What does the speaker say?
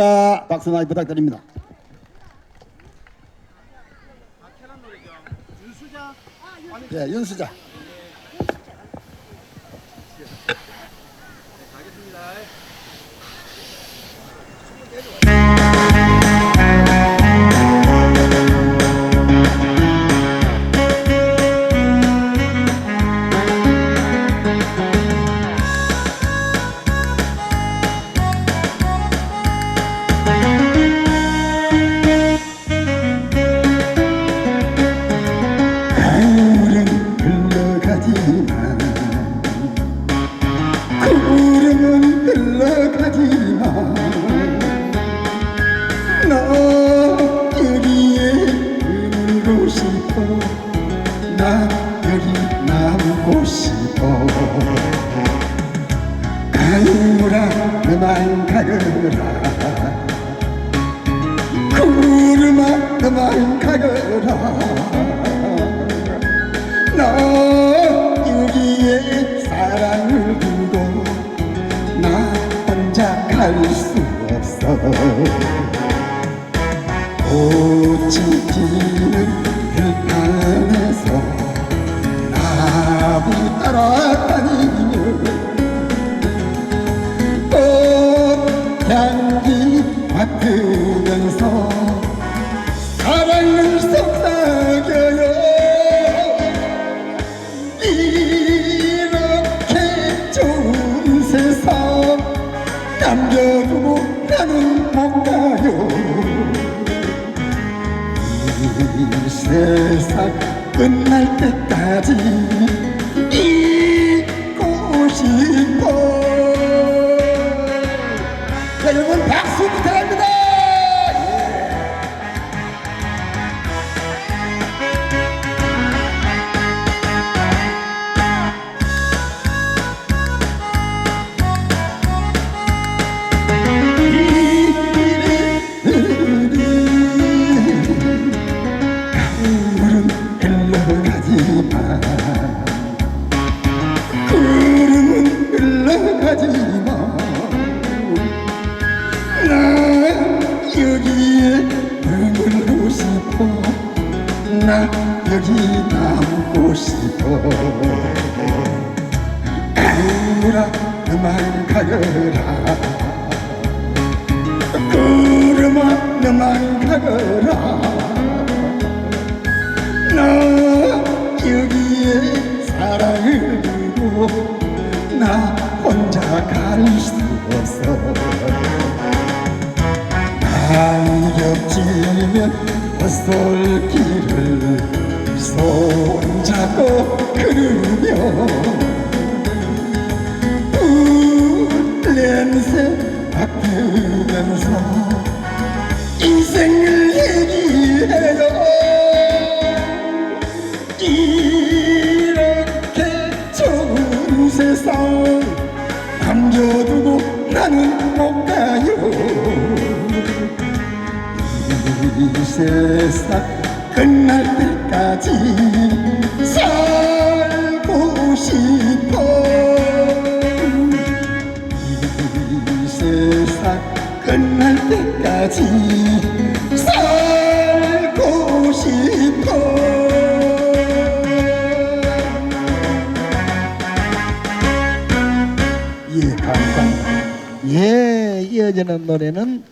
자, 박수 많이 부탁드립니다. 예, 윤수자. 구 남고 싶어 강물아 너만 가거라. 구름아 너만 가거라. 나 여기에 사랑을 두고 나 혼자 갈 수 없어. 꽃이 피는 들판에서 나무 따라다니며 꽃향기 맡으면서 사랑을 속삭여요. 이렇게 좋은 세상 남겨두고 나는 못 가요? 이 세상 끝날 때까지 잊고 여기 남고 싶어. 강물아 그만 가거라. 구름아 너만 가거라. 나 여기에 사랑을 두고 나 혼자 갈 수 없어. 안겹치면 헛솔 길을 손잡고 걸으며 물 냄새 맡으면서 인생을 얘기해요. 이렇게 좋은 세상 남겨두고 나는 못 가요? 이 세상 끝날 때까지 살고 싶어 이 세상 끝날 때까지 살고 싶어 예, 감사합니다. 예, 이어지는 노래는